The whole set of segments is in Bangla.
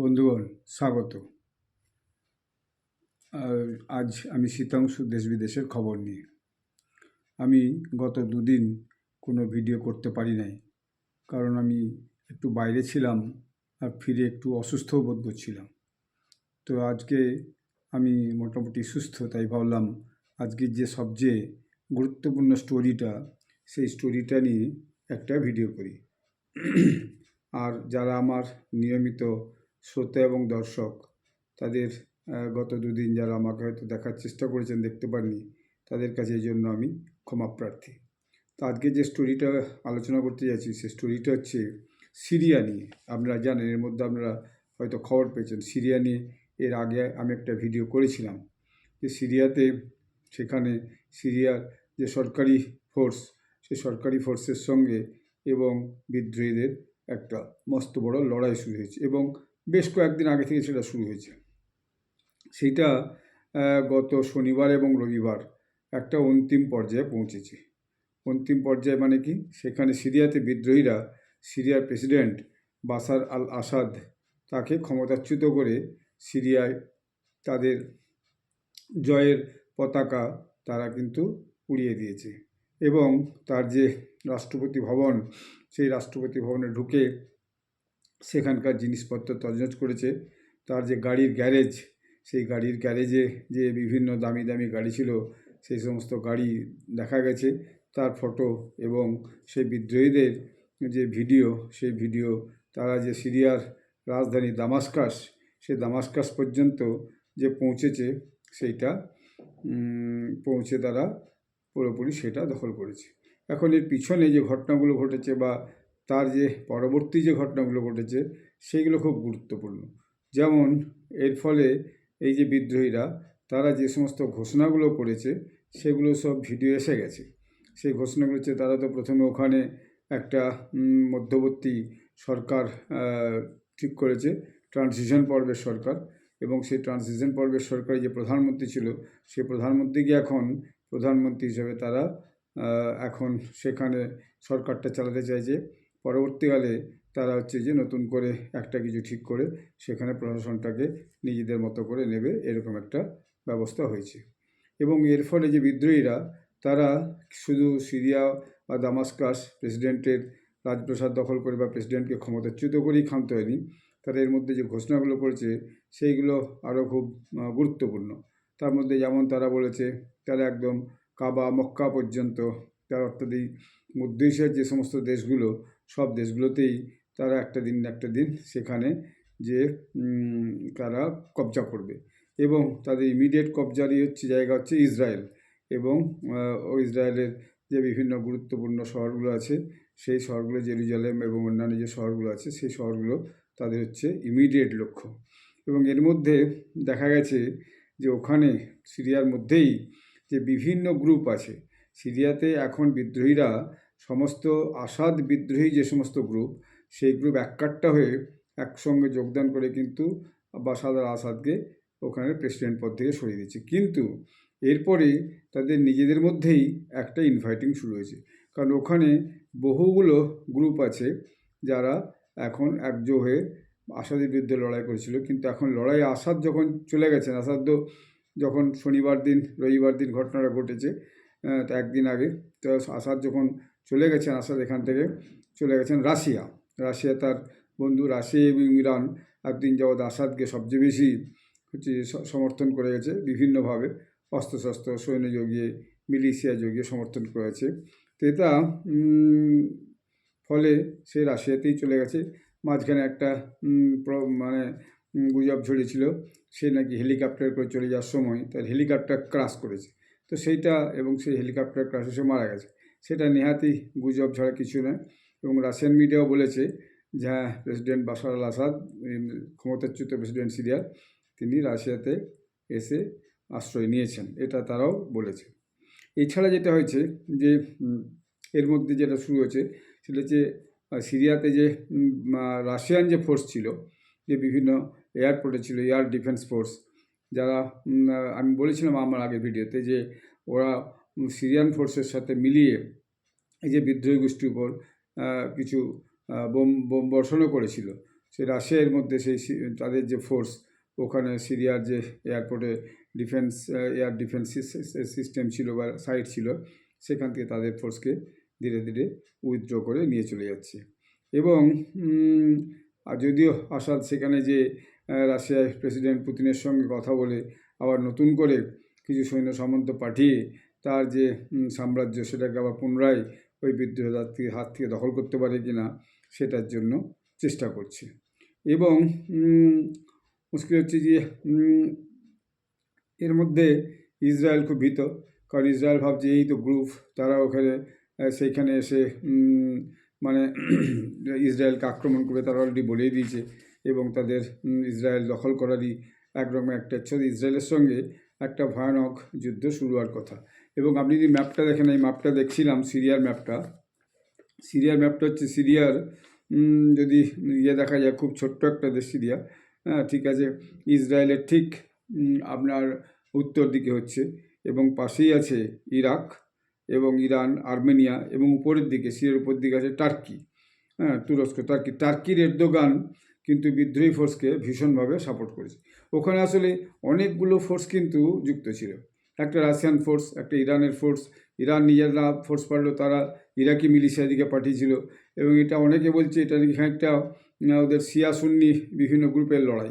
বন্ধুগণ, স্বাগত। আজ আমি শীতাংশু দেশ বিদেশের খবর নিয়ে। আমি গত দুদিন কোনো ভিডিও করতে পারি নাই, কারণ আমি একটু বাইরে ছিলাম আর ফিরে একটু অসুস্থও বোধ করছিলাম। তো আজকে আমি মোটামুটি সুস্থ, তাই ভাবলাম আজকের যে সবচেয়ে গুরুত্বপূর্ণ স্টোরিটা, সেই স্টোরিটা নিয়ে একটা ভিডিও করি। আর যারা আমার নিয়মিত শ্রোতা এবং দর্শক, তাদের গত দুদিন যারা আমাকে হয়তো দেখার চেষ্টা করেছেন দেখতে পাননি, তাদের কাছে এই জন্য আমি ক্ষমা প্রার্থী। তো আজকে যে স্টোরিটা আলোচনা করতে যাচ্ছি, সে স্টোরিটা হচ্ছে সিরিয়া নিয়ে। আপনারা জানেন, এর মধ্যে আপনারা হয়তো খবর পেয়েছেন, সিরিয়া নিয়ে এর আগে আমি একটা ভিডিও করেছিলাম যে সিরিয়াতে সেখানে সিরিয়ার যে সরকারি ফোর্স, সেই সরকারি ফোর্সের সঙ্গে এবং বিদ্রোহীদের একটা মস্ত বড় লড়াই শুরু হয়েছে এবং বেশ কয়েকদিন আগে থেকে সেটা শুরু হয়েছে। সেইটা গত শনিবার এবং রবিবার একটা অন্তিম পর্যায়ে পৌঁছেছে। অন্তিম পর্যায়ে মানে কি? সেখানে সিরিয়াতে বিদ্রোহীরা সিরিয়ার প্রেসিডেন্ট বাসার আল আসাদ তাকে ক্ষমতাচ্যুত করে সিরিয়ায় তাদের জয়ের পতাকা তারা কিন্তু উড়িয়ে দিয়েছে। এবং তার যে রাষ্ট্রপতি ভবন, সেই রাষ্ট্রপতি ভবনে ঢুকে সেখানকার জিনিসপত্র তছনছ করেছে। তার যে গাড়ির গ্যারেজ, সেই গাড়ির গ্যারেজে যে বিভিন্ন দামি দামি গাড়ি ছিল, সেই সমস্ত গাড়ি দেখা গেছে। তার ফটো এবং সেই বিদ্রোহীদের যে ভিডিও, সেই ভিডিও, তারা যে সিরিয়ার রাজধানী দামাস্কাস সেই দামাস্কাস পর্যন্ত যে পৌঁছেছে, সেইটা পৌঁছে তারা পুরোপুরি সেটা দখল করেছে। এখন এর পিছনে যে ঘটনাগুলো ঘটেছে বা তার যে পরবর্তী যে ঘটনাগুলো ঘটেছে সেইগুলো খুব গুরুত্বপূর্ণ। যেমন এর ফলে এই যে বিদ্রোহীরা, তারা যে সমস্ত ঘোষণাগুলো করেছে, সেগুলো সব ভিডিও এসে গেছে। সেই ঘোষণাগুলো হচ্ছে, তারা তো প্রথমে ওখানে একটা মধ্যবর্তী সরকার ঠিক করেছে ট্রানজিশন পর্বের সরকার। এবং সেই ট্রানজিশন পর্বের সরকারি যে প্রধানমন্ত্রী ছিল সেই প্রধানমন্ত্রীকে এখন প্রধানমন্ত্রী হিসেবে তারা এখন সেখানে সরকারটা চালাতে চাইছে। পরবর্তীকালে তারা হচ্ছে যে নতুন করে একটা কিছু ঠিক করে সেখানে প্রশাসনটাকে নিজেদের মতো করে নেবে এরকম একটা ব্যবস্থা হয়েছে। এবং এর ফলে যে বিদ্রোহীরা, তারা শুধু সিরিয়া বা দামাস্কাস প্রেসিডেন্টের রাজপ্রসাদ দখল করে বা প্রেসিডেন্টকে ক্ষমতাচ্যুত করেই ক্ষান্ত হয়নি, তারা এর মধ্যে যে ঘোষণাগুলো করেছে সেইগুলো আরও খুব গুরুত্বপূর্ণ। তার মধ্যে যেমন তারা বলেছে, তারা একদম কাবা মক্কা পর্যন্ত, তার অর্থাৎ এই মধ্য এশিয়ার যে সমস্ত দেশগুলো সব দেশগুলোতেই তারা একটা দিন একটা দিন সেখানে যে তারা কবজা করবে। এবং তাদের ইমিডিয়েট কবজারই হচ্ছে জায়গা হচ্ছে ইসরায়েল। এবং ইসরায়েলের যে বিভিন্ন গুরুত্বপূর্ণ শহরগুলো আছে, সেই শহরগুলো জেরুজালেম এবং অন্যান্য যে শহরগুলো আছে, সেই শহরগুলো তাদের হচ্ছে ইমিডিয়েট লক্ষ্য। এবং এর মধ্যে দেখা গেছে যে ওখানে সিরিয়ার মধ্যেই যে বিভিন্ন গ্রুপ আছে, সিরিয়াতে এখন বিদ্রোহীরা সমস্ত আসাদ বিদ্রোহী যে সমস্ত গ্রুপ সেই গ্রুপ এককাট্টা হয়ে একসঙ্গে যোগদান করে কিন্তু বাসাদ আল আসাদকে ওখানে প্রেসিডেন্ট পদ থেকে সরিয়ে দিচ্ছে কিন্তু এরপরে তাদের নিজেদের মধ্যেই একটা ইনভাইটিং শুরু হয়েছে। কারণ ওখানে বহুগুলো গ্রুপ আছে যারা এখন একজো হয়ে আসাদের বিরুদ্ধে লড়াই করেছিল। কিন্তু এখন লড়াই আসাদ যখন চলে গেছেন, আসাদ যখন শনিবার দিন, রবিবার দিন ঘটনাটা ঘটেছে তো একদিন আগে, তো আসাদ যখন চলে গেছেন আসাদ এখান থেকে, চলে গেছেন রাশিয়া। রাশিয়া তার বন্ধু রাশিয়া এবং ইরান একদিন যাবৎ আসাদকে সবচেয়ে বেশি হচ্ছে সমর্থন করে গেছে, বিভিন্নভাবে অস্ত্রশস্ত্র, সৈন্য যোগিয়ে মিলিশিয়া যোগিয়ে সমর্থন করেছে। তো এটা ফলে সে রাশিয়াতেই চলে গেছে। মাঝখানে একটা মানে গুজব ছড়িয়েছিল, সে নাকি হেলিকপ্টার করে চলে যাওয়ার সময় তার হেলিকপ্টার ক্রাশ করেছে। তো সেইটা এবং সেই হেলিকপ্টার ক্রাশে সে মারা গেছে। সেটা নেহাতি গুজব ছাড়া কিছু নয়। এবং রাশিয়ান মিডিয়াও বলেছে যে হ্যাঁ প্রেসিডেন্ট বাশার আল আসাদ ক্ষমতাচ্যুত প্রেসিডেন্ট সিরিয়ার, তিনি রাশিয়াতে এসে আশ্রয় নিয়েছেন, এটা তারাও বলেছে। এছাড়া যেটা হয়েছে যে এর মধ্যে যেটা শুরু হয়েছে, সেটা হচ্ছে সিরিয়াতে যে রাশিয়ান যে ফোর্স ছিল, যে বিভিন্ন এয়ারপোর্টে ছিল এয়ার ডিফেন্স ফোর্স যারা আমি বলেছিলাম আমার আগের ভিডিওতে যে, ওরা সিরিয়ান ফোর্সের সাথে মিলিয়ে এই যে বিদ্রোহী গোষ্ঠীর উপর কিছু বোম বোম বর্ষণও করেছিল। সেই রাশিয়ার মধ্যে সেই সি- তাদের যে ফোর্স, ওখানে সিরিয়ার যে এয়ারপোর্টে ডিফেন্স এয়ার ডিফেন্স সিস্টেম ছিল বা সাইট ছিল, সেখান থেকে তাদের ফোর্সকে ধীরে ধীরে উইথড্র করে নিয়ে চলে যাচ্ছে। এবং যদিও আসাদ সেখানে যে রাশিয়ার প্রেসিডেন্ট পুতিনের সঙ্গে কথা বলে আবার নতুন করে কিছু সৈন্য সামন্ত পাঠিয়ে তার যে সাম্রাজ্য সেটাকে আবার পুনরায় ওই বিদ্রোহের থেকে, হাত থেকে দখল করতে পারে কি না সেটার জন্য চেষ্টা করছে। এবং মুশকিল হচ্ছে যে এর মধ্যে ইসরায়েল খুব ভীত। কারণ ইসরায়েল ভাবছে, এই তো গ্রুপ, তারা ওখানে সেইখানে এসে মানে ইসরায়েলকে আক্রমণ করে তারা অলরেডি বলেই দিয়েছে এবং তাদের ইসরায়েল দখল করারই একরকম একটা ইসরায়েলের সঙ্গে একটা ভয়ানক যুদ্ধ শুরু হওয়ার কথা। এবং আপনি যদি ম্যাপটা দেখেন, এই ম্যাপটা দেখছিলাম সিরিয়ার ম্যাপটা সিরিয়ার ম্যাপটা হচ্ছে সিরিয়ার যদি ইয়ে দেখা যায়, খুব ছোট্ট একটা দেশ সিরিয়া। হ্যাঁ ঠিক আছে, ইসরায়েলের ঠিক আপনার উত্তর দিকে হচ্ছে এবং পাশেই আছে ইরাক এবং ইরান, আর্মেনিয়া এবং উপরের দিকে, সিরিয়ার উপর দিকে আছে টার্কি। হ্যাঁ তুরস্ক, টার্কি। টার্কির এরদোগান কিন্তু বিদ্রোহী ফোর্সকে ভীষণভাবে সাপোর্ট করেছে। ওখানে আসলে অনেকগুলো ফোর্স কিন্তু যুক্ত ছিল। একটা রাশিয়ান ফোর্স একটা ইরানের ফোর্স ইরান নিজেরা ফোর্স পারল তারা ইরাকি মিলিশিয়া দিকে পাঠিয়েছিল। এবং এটা অনেকে বলছে এটা নাকি আহ, ওদের শিয়া সুন্নি বিভিন্ন গ্রুপের লড়াই।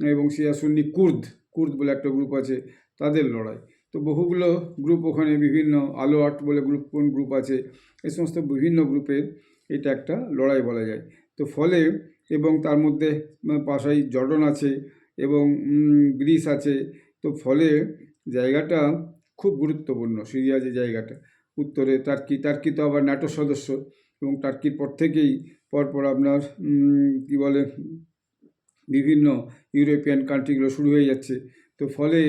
এবং শিয়া সুন্নি কুর্দ কুর্দ বলে একটা গ্রুপ আছে তাদের লড়াই। তো বহুগুলো গ্রুপ ওখানে বিভিন্ন আলো আট বলে গ্রুপ কোন গ্রুপ আছে এই সমস্ত বিভিন্ন গ্রুপের এটা একটা লড়াই বলা যায়। তো ফলে এবং তার মধ্যে পাশাই জর্ডন আছে এবং গ্রিস আছে। তো ফলে জায়গাটা খুব গুরুত্বপূর্ণ, সিরিয়া যে জায়গাটা। উত্তরে টার্কি টার্কি তো আবার ন্যাটো সদস্য এবং টার্কির পর থেকেই পরপর আপনার কি বলে, বিভিন্ন ইউরোপিয়ান কান্ট্রিগুলো শুরু হয়ে যাচ্ছে। তো ফলে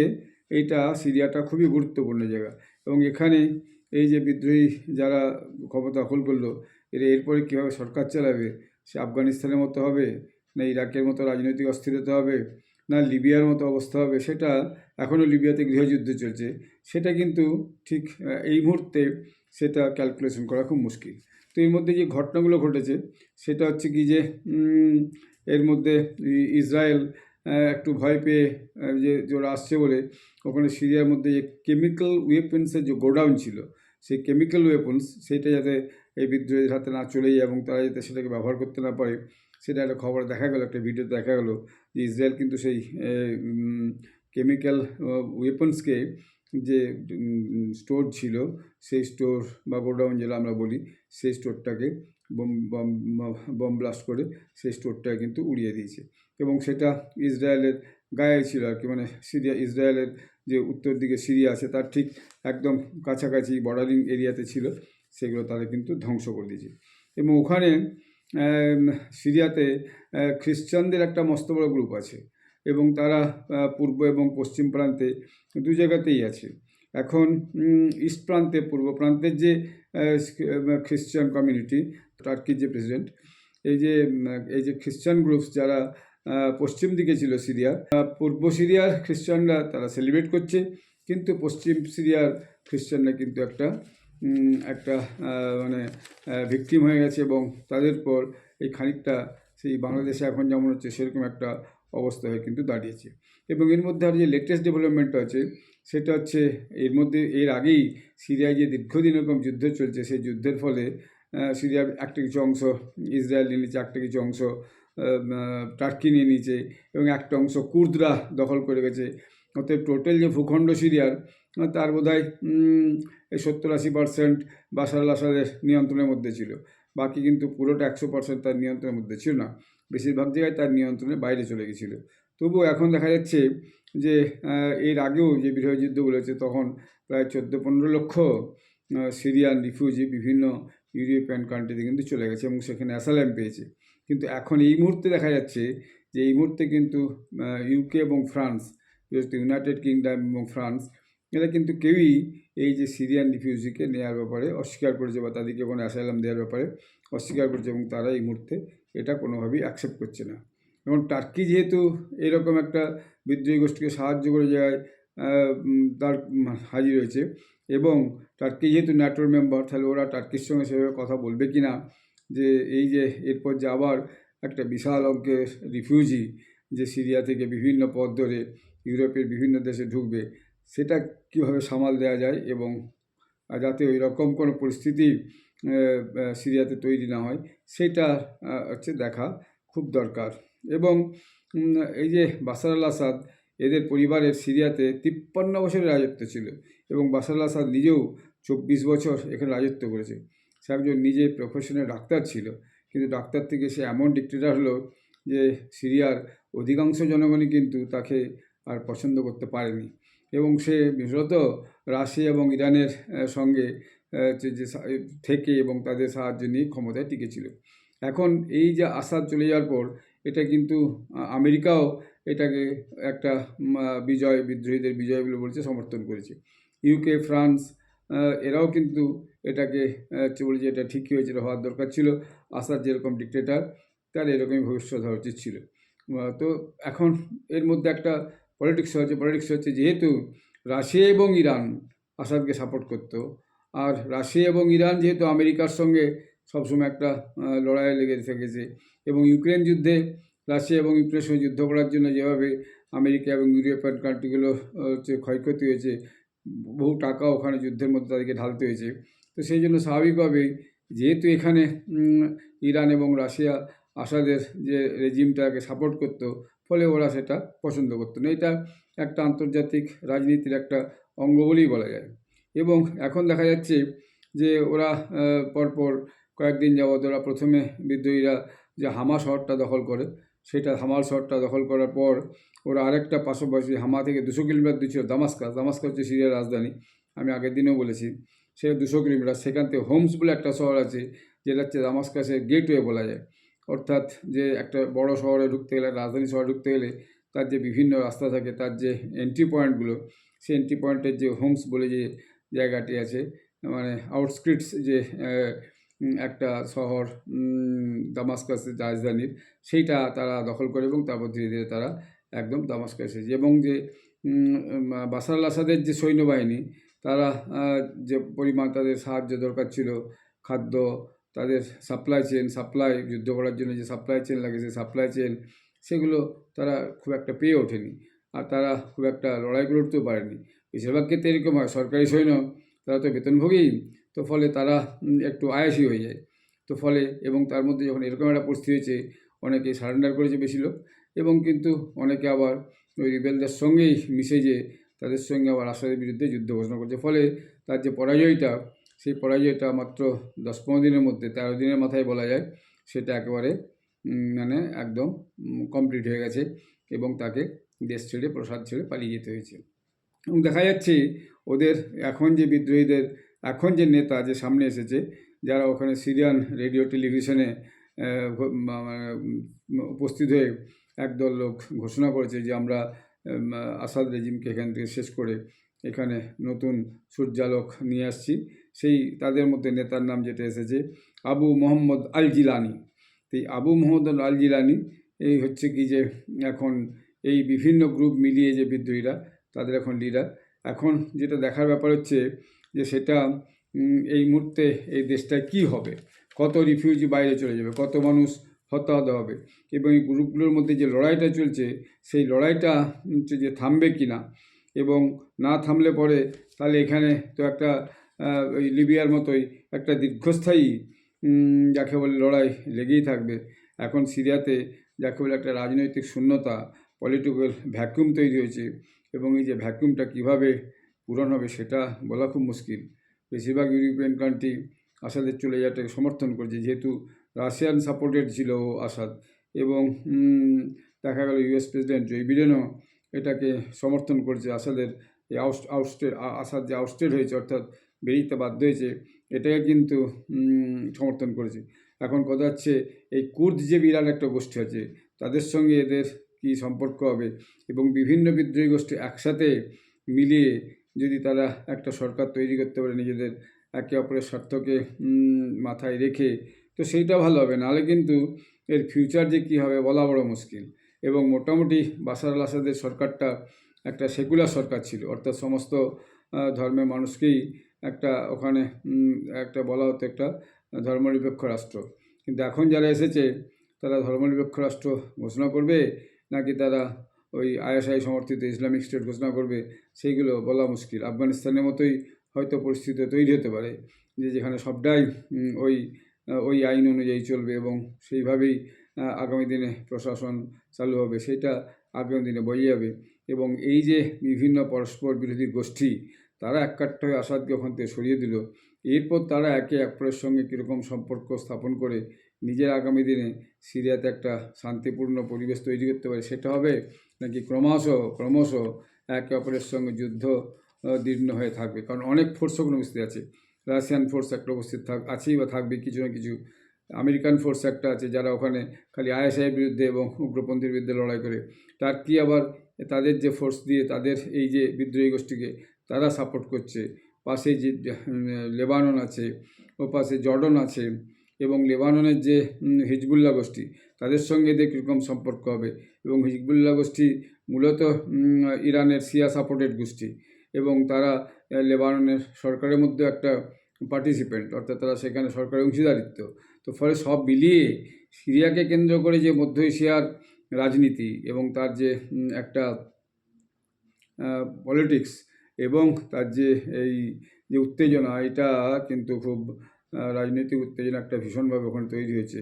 এইটা, সিরিয়াটা খুবই গুরুত্বপূর্ণ জায়গা এবং এখানে এই যে বিদ্রোহী যারা ক্ষমতা দখল করল, এরা এরপরে কীভাবে সরকার চালাবে? সে আফগানিস্তানের মতো হবে? না ইরাকের মতো রাজনৈতিক অস্থিরতা হবে? না লিবিয়ার মতো অবস্থা হবে? সেটা এখনও লিবিয়াতে গৃহযুদ্ধ চলছে। সেটা কিন্তু ঠিক এই মুহূর্তে সেটা ক্যালকুলেশন করা খুব মুশকিল। তো এর মধ্যে যে ঘটনাগুলো ঘটেছে, সেটা হচ্ছে কি যে এর মধ্যে ইসরায়েল একটু ভয় পেয়ে যে ওরা আসছে বলে, ওখানে সিরিয়ার মধ্যে যে কেমিক্যাল ওয়েপন্সের যে গোডাউন ছিল, সেই কেমিক্যাল ওয়েপন্স সেটা যাতে এই বিদ্রোহীদের হাতে না চলে যায় এবং তারা যাতে সেটাকে ব্যবহার করতে না পারে, সেটা একটা খবর দেখা গেল, একটা ভিডিওতে দেখা গেলো যে ইসরায়েল কিন্তু সেই কেমিক্যাল ওয়েপন্সকে যে স্টোর ছিল, সেই স্টোর বা গোডাউন যেটা আমরা বলি, সেই স্টোরটাকে বম বম ব্লাস্ট করে সেই স্টোরটাকে কিন্তু উড়িয়ে দিয়েছে। এবং সেটা ইসরায়েলের গায়ে ছিল আর কি মানে সিরিয়া, ইসরায়েলের যে উত্তর দিকে সিরিয়া আছে, তার ঠিক একদম কাছাকাছি বর্ডারিং এরিয়াতে ছিল, সেগুলো তারা কিন্তু ধ্বংস করে দিয়েছে। এবং ওখানে সিরিয়াতে খ্রিস্টানদের একটা মস্ত বড় গ্রুপ আছে। এবং তারা পূর্ব এবং পশ্চিম প্রান্তে দু জায়গাতেই আছে। এখন ইস্ট প্রান্তে, পূর্ব প্রান্তের যে খ্রিস্টান কমিউনিটি, টার্কির যে প্রেসিডেন্ট, এই যে এই যে খ্রিশ্চান গ্রুপস যারা পশ্চিম দিকে ছিল সিরিয়ার পূর্ব সিরিয়ার খ্রিস্টানরা তারা সেলিব্রেট করছে, কিন্তু পশ্চিম সিরিয়ার খ্রিস্টানরা কিন্তু একটা একটা মানে ভিকটিম হয়ে গেছে এবং তাদের পর এই খানিকটা সেই বাংলাদেশে এখন যেমন হচ্ছে, সেরকম একটা অবস্থা হয়ে কিন্তু দাঁড়িয়েছে। এবং এর মধ্যে আর যে লেটেস্ট ডেভেলপমেন্ট আছে, সেটা হচ্ছে এর মধ্যে, এর আগেই সিরিয়ায় যে দীর্ঘদিন এরকম যুদ্ধ চলছে, সেই যুদ্ধের ফলে সিরিয়ার একটা কিছু অংশ, ইসরায়েল নিয়ে নিচ্ছে একটা কিছু অংশ টার্কি নিয়ে নিয়েছে, এবং একটা অংশ কুর্দরা দখল করে গেছে। অতএব টোটাল যে ভূখণ্ড সিরিয়ার, তার বোধ হয় সত্তর আশি পার্সেন্ট আল আসাদের নিয়ন্ত্রণের মধ্যে ছিল। বাকি কিন্তু পুরোটা একশো পার্সেন্ট তার নিয়ন্ত্রণের মধ্যে ছিল না। বেশিরভাগ জায়গায় তার নিয়ন্ত্রণের বাইরে চলে গেছিল। তবুও এখন দেখা যাচ্ছে যে এর আগেও যে বিরোধ হয়েছে তখন প্রায় চোদ্দ পনেরো লক্ষ সিরিয়ান রিফিউজি বিভিন্ন ইউরোপিয়ান কান্ট্রিতে কিন্তু চলে গেছে এবং সেখানে অ্যাসালাম পেয়েছে। কিন্তু এখন এই মুহূর্তে দেখা যাচ্ছে যে, এই মুহূর্তে কিন্তু ইউকে এবং ফ্রান্স ইউনাইটেড কিংডম এবং ফ্রান্স এরা কিন্তু কেউই এই যে সিরিয়ান রিফিউজিকে নেওয়ার ব্যাপারে, অস্বীকার করেছে বা তাদেরকে কোনো অ্যাসাইলাম দেওয়ার ব্যাপারে অস্বীকার করছে এবং তারা এই মুহূর্তে এটা কোনোভাবেই অ্যাকসেপ্ট করছে না। এবং টার্কি যেহেতু এরকম একটা বিদ্রোহী গোষ্ঠীকে সাহায্য করে যায় তার হাজির হয়েছে এবং টার্কি যেহেতু ন্যাটোর মেম্বার, তাহলে ওরা টার্কির সঙ্গে সেভাবে কথা বলবে কি না? যে এই যে এরপর যে আবার একটা বিশাল অঙ্কের রিফিউজি যে সিরিয়া থেকে বিভিন্ন পথ ধরে ইউরোপের বিভিন্ন দেশে ঢুকবে সেটা কীভাবে সামাল দেওয়া যায় এবং যাতে ওই রকম কোনো পরিস্থিতি সিরিয়াতে তৈরি না হয়, সেটা হচ্ছে দেখা খুব দরকার। এবং এই যে বাসার আল আসাদ, এদের পরিবারের সিরিয়াতে তিপ্পান্ন বছরের রাজত্ব ছিল এবং বাসার আল আসাদ নিজেও চব্বিশ বছর এখানে রাজত্ব করেছে। সে একজন নিজে প্রফেশনাল ডাক্তার ছিল, কিন্তু ডাক্তার থেকে সে এমন ডিক্টেটার হলো যে, সিরিয়ার অধিকাংশ জনগণই কিন্তু তাকে আর পছন্দ করতে পারেনি। এবং সে বিশেষত রাশিয়া এবং ইরানের সঙ্গে যে থেকে এবং তাদের সাহায্য নিয়ে ক্ষমতায় টিকেছিল। এখন এই যে আসাদ চলে যাওয়ার পর এটা কিন্তু আমেরিকাও এটাকে একটা বিজয় বিদ্রোহীদের বিজয় বলে বলছে সমর্থন করেছে। ইউকে ফ্রান্স এরাও কিন্তু এটাকে আহ, হচ্ছে বলে যে এটা ঠিকই হয়েছিল হওয়ার দরকার ছিল। আসাদ যেরকম ডিক্টেটার তার এরকমই ভবিষ্যৎ হওয়া উচিত ছিল। তো এখন এর মধ্যে একটা পলিটিক্স হচ্ছে পলিটিক্স হচ্ছে যেহেতু রাশিয়া এবং ইরান আসাদকে সাপোর্ট করতো। আর রাশিয়া এবং ইরান যেহেতু আমেরিকার সঙ্গে সবসময় একটা লড়াই লেগে থেকেছে এবং ইউক্রেন যুদ্ধে, রাশিয়া এবং ইউক্রেনের সঙ্গে যুদ্ধ করার জন্য যেভাবে আমেরিকা এবং ইউরোপিয়ান কান্ট্রিগুলো হচ্ছে ক্ষয়ক্ষতি হয়েছে, বহু টাকা ওখানে যুদ্ধের মধ্যে তাদেরকে ঢালতে হয়েছে। তো সেই জন্য স্বাভাবিকভাবেই যেহেতু এখানে ইরান এবং রাশিয়া আসাদের যে রেজিমটাকে সাপোর্ট করতো, ফলে ওরা সেটা পছন্দ করতো না। এটা একটা আন্তর্জাতিক রাজনীতির একটা অঙ্গ বলেই বলা যায়। এবং এখন দেখা যাচ্ছে যে ওরা পরপর কয়েকদিন যাবৎ ওরা প্রথমে বিদ্রোহীরা যে হামা শহরটা দখল করে, সেটা হামার শহরটা দখল করার পর ওরা আরেকটা পাশাপাশি হামা থেকে দুশো কিলোমিটার দূর ছিল দামাস্কা দামাস্কাস হচ্ছে সিরিয়ার রাজধানী। আমি আগের দিনেও বলেছি সেটা দুশো কিলোমিটার, সেখান থেকে হোমস বলে একটা শহর আছে, যেটা হচ্ছে দামাস্কাসের গেটওয়ে বলা যায়। অর্থাৎ যে একটা বড় শহরে ঢুকতে গেলে, রাজধানী শহরে ঢুকতে গেলে তার যে বিভিন্ন রাস্তা থাকে, তার যে এন্ট্রি পয়েন্টগুলো সেই এন্ট্রি পয়েন্টের যে হোমস বলে যে জায়গাটি আছে মানে আউটস্ক্রিটস যে একটা শহর দামাস্কাসের রাজধানীর, সেইটা তারা দখল করে এবং তারপর ধীরে ধীরে তারা একদম দামাস্কাসে এসেছে। এবং যে আল আসাদের যে সৈন্যবাহিনী, তারা যে পরিমাণ তাদের সাহায্য দরকার ছিল, খাদ্য তাদের সাপ্লাই চেন সাপ্লাই যুদ্ধ করার জন্য যে সাপ্লাই চেন লাগে সেই সাপ্লাই চেন সেগুলো তারা খুব একটা পেয়ে ওঠেনি। আর তারা খুব একটা লড়াই করে উঠতেও পারেনি। বেশিরভাগ ক্ষেত্রে এরকম হয়, সরকারি সৈন্য তারা তো বেতনভোগী, তো ফলে তারা একটু আয়াসী হয়ে যায়। তো ফলে, এবং তার মধ্যে যখন এরকম একটা পরিস্থিতি হয়েছে, অনেকে সারেন্ডার করেছে বেশি লোক, এবং কিন্তু অনেকে আবার ওই রিবেলদের সঙ্গেই মিশে যে তাদের সঙ্গে আবার আসাদের বিরুদ্ধে যুদ্ধ ঘোষণা করছে। ফলে তার যে পরাজয়টা সেই পরাজয়টা মাত্র দশ পনেরো দিনের মধ্যে, তেরো দিনের মাথায় বলা যায়, সেটা একেবারে মানে একদম কমপ্লিট হয়ে গেছে এবং তাকে দেশ ছেড়ে, প্রসাদ ছেড়ে পালিয়ে যেতে হয়েছে। এবং দেখা যাচ্ছে ওদের এখন যে বিদ্রোহীদের, এখন যে নেতা যে সামনে এসেছে, যারা ওখানে সিরিয়ান রেডিও, টেলিভিশনে উপস্থিত হয়ে একদল লোক ঘোষণা করেছে যে আমরা আসাদ রেজিমকে এখান থেকে শেষ করে এখানে নতুন সূর্যালোক নিয়ে আসছি। সেই তাদের মধ্যে নেতার নাম যেটা এসেছে, আবু মোহাম্মদ আল জিলানি এই আবু মোহাম্মদ আল জিলানি এই হচ্ছে কি যে এখন এই বিভিন্ন গ্রুপ মিলিয়ে যে বিদ্রোহীরা, তাদের এখন লিডার এখন যেটা দেখার ব্যাপার হচ্ছে যে সেটা এই মুহূর্তে এই দেশটায় কী হবে? কত রিফিউজি বাইরে চলে যাবে? কত মানুষ হতাহত হবে? এবং এই গ্রুপগুলোর মধ্যে যে লড়াইটা চলছে, সেই লড়াইটা হচ্ছে যে থামবে কি না এবং না থামলে পরে তাহলে এখানে তো একটা ওই লিবিয়ার মতোই একটা দীর্ঘস্থায়ী যাকে বলে লড়াই লেগেই থাকবে। এখন সিরিয়াতে যাকে বলে একটা রাজনৈতিক শূন্যতা পলিটিক্যাল ভ্যাকুয়াম তৈরি হয়েছে এবং এই যে ভ্যাকুয়ামটা কীভাবে পূরণ হবে সেটা বলা খুব মুশকিল। বেশিরভাগ ইউরোপিয়ান কান্ট্রি আসাদের চলে যাওয়াটাকে সমর্থন করছে, যেহেতু রাশিয়ান সাপোর্টেড ছিল আসাদ এবং দেখা গেল ইউএস প্রেসিডেন্ট জো বিডেনও এটাকে সমর্থন করছে আসাদের, এই আউট আউটস্টেড আসাদ যে আউটস্টেড হয়েছে অর্থাৎ বেরিয়ে বাধ্য হয়েছে। এটাকে কিন্তু সমর্থন করেছে। এখন কথা হচ্ছে, এই কুর্দ যে বিরাট একটা গোষ্ঠী আছে, তাদের সঙ্গে এদের কী সম্পর্ক হবে? এবং বিভিন্ন বিদ্রোহী গোষ্ঠী একসাথে মিলিয়ে যদি তারা একটা সরকার তৈরি করতে পারে নিজেদের, একে অপরের স্বার্থকে মাথায় রেখে, তো সেইটা ভালো হবে। নাহলে কিন্তু এর ফিউচার যে কী হবে বলা বড় মুশকিল। এবং মোটামুটি বাশার আল আসাদের সরকারটা একটা সেকুলার সরকার ছিল। অর্থাৎ সমস্ত ধর্মের মানুষকেই একটা ওখানে একটা বলা হতো একটা ধর্মনিরপেক্ষ রাষ্ট্র। কিন্তু এখন যারা এসেছে, তারা ধর্মনিরপেক্ষ রাষ্ট্র ঘোষণা করবে, নাকি তারা ওই আইএসআই সমর্থিত ইসলামিক স্টেট ঘোষণা করবে, সেইগুলো বলা মুশকিল। আফগানিস্তানের মতোই হয়তো পরিস্থিতি তৈরি হতে পারে, যে যেখানে সবটাই ওই ওই আইন অনুযায়ী চলবে এবং সেইভাবেই আগামী দিনে প্রশাসন চালু হবে, সেটা আগামী দিনে বয়ে যাবে। এবং এই যে বিভিন্ন পরস্পর বিরোধী গোষ্ঠী তারা এককাট্টা হয়ে আসাদকে ওখান থেকে সরিয়ে দিল, এরপর তারা একে অপরের সঙ্গে কীরকম সম্পর্ক স্থাপন করে নিজের আগামী দিনে সিরিয়াতে একটা শান্তিপূর্ণ পরিবেশ তৈরি করতে পারে, সেটা হবে নাকি ক্রমশ ক্রমশ একে অপরের সঙ্গে যুদ্ধ দীর্ণ হয়ে থাকবে? কারণ অনেক ফোর্স ওখানে উপস্থিত আছে। রাশিয়ান ফোর্স একটা উপস্থিত থাক, আছেই বা থাকবে কিছু না কিছু। আমেরিকান ফোর্স একটা আছে যারা ওখানে খালি আইএসআইয়ের বিরুদ্ধে এবং উগ্রপন্থীর বিরুদ্ধে লড়াই করে। টার্কি আবার তাদের যে ফোর্স দিয়ে তাদের এই যে বিদ্রোহী গোষ্ঠীকে তারা সাপোর্ট করছে। পাশে যে লেবানন আছে, ও পাশে জর্ডন আছে এবং লেবাননের যে হিজবুল্লাহ গোষ্ঠী, তাদের সঙ্গে এদের কীরকম সম্পর্ক হবে এবং হিজবুল্লাহ গোষ্ঠী মূলত ইরানের সিয়া সাপোর্টেড গোষ্ঠী এবং তারা লেবাননের সরকারের মধ্যে একটা পার্টিসিপেন্ট অর্থাৎ তারা সেখানে সরকারের অংশীদারিত্ব। তো ফলে সব মিলিয়ে সিরিয়াকে কেন্দ্র করে যে মধ্য এশিয়ার রাজনীতি এবং তার যে একটা পলিটিক্স এবং তার যে এই যে উত্তেজনা, এটা কিন্তু খুব রাজনৈতিক উত্তেজনা একটা ভীষণভাবে ওখানে তৈরি হয়েছে।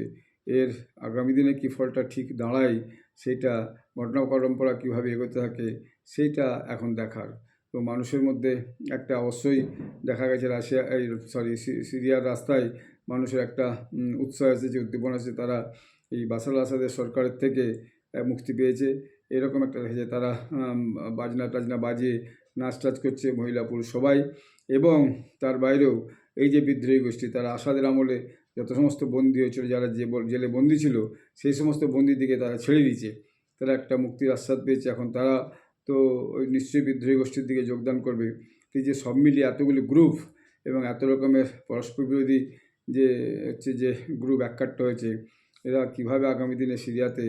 এর আগামী দিনে কী ফলটা ঠিক দাঁড়ায়, সেটা ঘটনা পরম্পরা কীভাবে এগোতে থাকে সেইটা এখন দেখার। তো মানুষের মধ্যে একটা অবশ্যই দেখা গেছে রাশিয়া, এই সরি সিরিয়ার রাস্তায় মানুষের একটা উৎসাহ আছে, যে উদ্দীপনা আছে, তারা এই বাসার আসাদের সরকারের থেকে মুক্তি পেয়েছে। এরকম একটা দেখেছে তারা বাজনা টাজনা বাজিয়ে নাচ টাচ করছে, মহিলা, পুরুষ, সবাই। এবং তার বাইরেও এই যে বিদ্রোহী গোষ্ঠী, তারা আসাদের আমলে যত সমস্ত বন্দী হয়েছিল, যারা যে জেলে বন্দী ছিল, সেই সমস্ত বন্দিদিকে তারা ছেড়ে দিয়েছে। তারা একটা মুক্তির আস্বাদ পেয়েছে। এখন তারা তো ওই নিশ্চয়ই বিদ্রোহী গোষ্ঠীর দিকে যোগদান করবে। এই যে সব মিলিয়ে এতগুলি গ্রুপ এবং এত রকমের পরস্পর বিরোধী যে, হচ্ছে যে গ্রুপ এককাট্টা হয়েছে, এরা কীভাবে আগামী দিনে সিরিয়াতে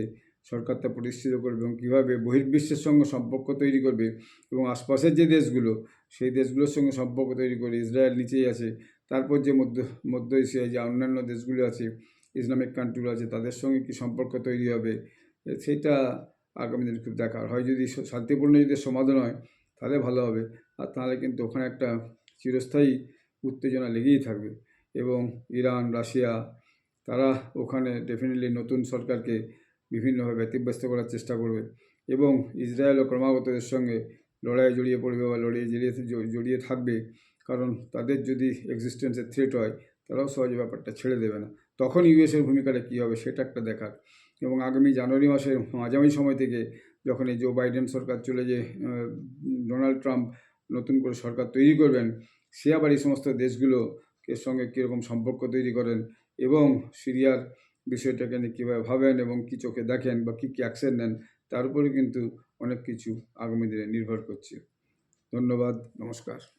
সরকারটা প্রতিষ্ঠিত করবে এবং কীভাবে বহির্বিশ্বের সঙ্গে সম্পর্ক তৈরি করবে এবং আশপাশের যে দেশগুলো, সেই দেশগুলোর সঙ্গে সম্পর্ক তৈরি করে ইসরায়েল নিচেই আছে, তারপর যে মধ্য মধ্য এশিয়ায় যে অন্যান্য দেশগুলো আছে, ইসলামিক কান্ট্রিগুলো আছে, তাদের সঙ্গে কী সম্পর্ক তৈরি হবে সেটা আগামী দিনে খুব দেখার হয় যদি শান্তিপূর্ণ যদি সমাধান হয়, তাহলে ভালো হবে। আর তাহলে কিন্তু ওখানে একটা চিরস্থায়ী উত্তেজনা লেগেই থাকবে। এবং ইরান, রাশিয়া, তারা ওখানে ডেফিনেটলি নতুন সরকারকে বিভিন্নভাবে ব্যতিব্যস্ত করার চেষ্টা করবে এবং ইসরায়েলও ক্রমাগত এর সঙ্গে লড়াইয়ে জড়িয়ে পড়বে বা লড়িয়ে জড়িয়ে জড়িয়ে থাকবে। কারণ তাদের যদি এক্সিস্টেন্সের থ্রেট হয়, তারাও সহজে ব্যাপারটা ছেড়ে দেবে না। তখন ইউএসের ভূমিকাটা কী হবে সেটা একটা দেখার। এবং আগামী জানুয়ারি মাসের মাঝামাঝি সময় থেকে যখন এই জো বাইডেন সরকার চলে যে ডোনাল্ড ট্রাম্প নতুন করে সরকার তৈরি করবেন, সে আবার এই সমস্ত দেশগুলো এর সঙ্গে কীরকম সম্পর্ক তৈরি করেন এবং সিরিয়ার বিষয়টাকে নিয়ে কীভাবে ভাবেন এবং কী চোখে দেখেন বা কী কী অ্যাকশন নেন, তার উপরে কিন্তু অনেক কিছু আগামী দিনে নির্ভর করছে। ধন্যবাদ, নমস্কার।